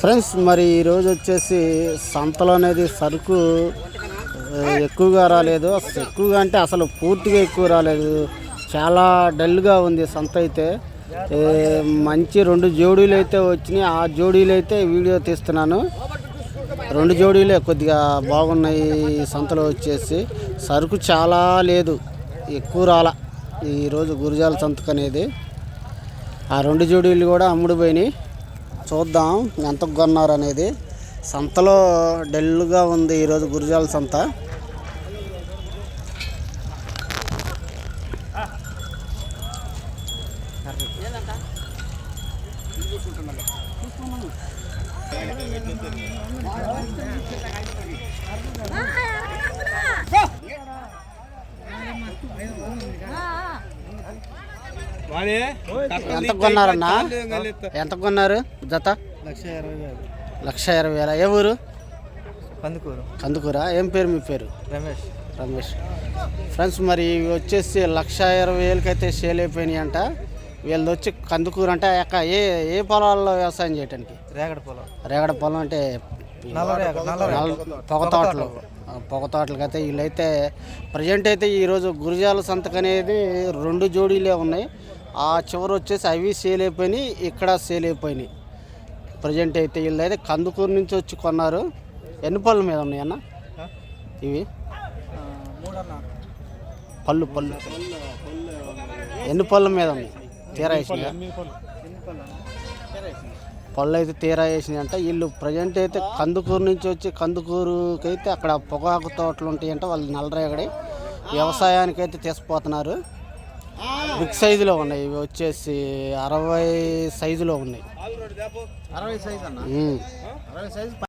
Friends మరి ఈరోజు వచ్చేసి సంతలో అనేది సరుకు ఎక్కువగా రాలేదు. అసలు ఎక్కువగా అంటే అసలు పూర్తిగా ఎక్కువ రాలేదు. చాలా డల్గా ఉంది సంత అయితే. మంచి రెండు జోడీలు అయితే వచ్చినాయి. ఆ జోడీలు అయితే వీడియో తీస్తున్నాను. రెండు జోడీలే కొద్దిగా బాగున్నాయి సంతలో వచ్చేసి. సరుకు చాలా లేదు. ఎక్కువ రాల ఈరోజు గురిజాల సంతకు అనేది. ఆ రెండు జోడీలు కూడా అమ్ముడు పోయినాయి చూద్దాం ఎంత కొన్నారు అనేది. సంతలో డల్గా ఉంది ఈరోజు గురిజాల సంత. ఎంత కొన్నారన్నా? ఎంత కొన్నారు జత? లక్ష ఇరవై వేలు. లక్ష ఇరవై వేల? ఏ ఊరు? కందుకూరు. కందుకూరా? ఏం పేరు మీ పేరు? రమేష్. రమేష్. ఫ్రెండ్స్ మరి ఇవి వచ్చేసి లక్ష ఇరవై వేలకైతే సేల్ అయిపోయినాయి అంట. వీళ్ళది వచ్చి కందుకూరు అంటే ఎక్క ఏ ఏ పొలాల్లో వ్యవసాయం చేయడానికి రేగడ పొలం. రేగడ పొలం అంటే పొగ తోటలు. పొగ తోటలకి అయితే వీళ్ళైతే ప్రజెంట్ అయితే ఈరోజు గురిజాల సంతకు అనేది రెండు జోడీలే ఉన్నాయి. ఆ చివరి వచ్చేసి అవి సేల్ అయిపోయినాయి ఇక్కడ సేల్ అయిపోయినాయి. ప్రజెంట్ అయితే వీళ్ళైతే కందుకూరు నుంచి వచ్చి కొన్నారు. ఎన్ని పళ్ళు మీద ఉన్నాయి అన్న? ఇవి? పళ్ళు పళ్ళు. ఎన్ని పళ్ళ మీద ఉన్నాయి? తీరా వేసినాయా? పళ్ళు అయితే తీరా వేసినాయి అంట. వీళ్ళు ప్రజెంట్ అయితే కందుకూరు నుంచి వచ్చి కందుకూరుకి అయితే అక్కడ పొగాకు తోటలు ఉంటాయంట. వాళ్ళు నల్లరేగడి వ్యవసాయానికి అయితే తీసుకుపోతున్నారు. బిగ్ సైజులో ఉన్నాయి. ఇవి వచ్చేసి అరవై సైజులో ఉన్నాయి. అరవై సైజ్ అన్న. అరవై సైజ్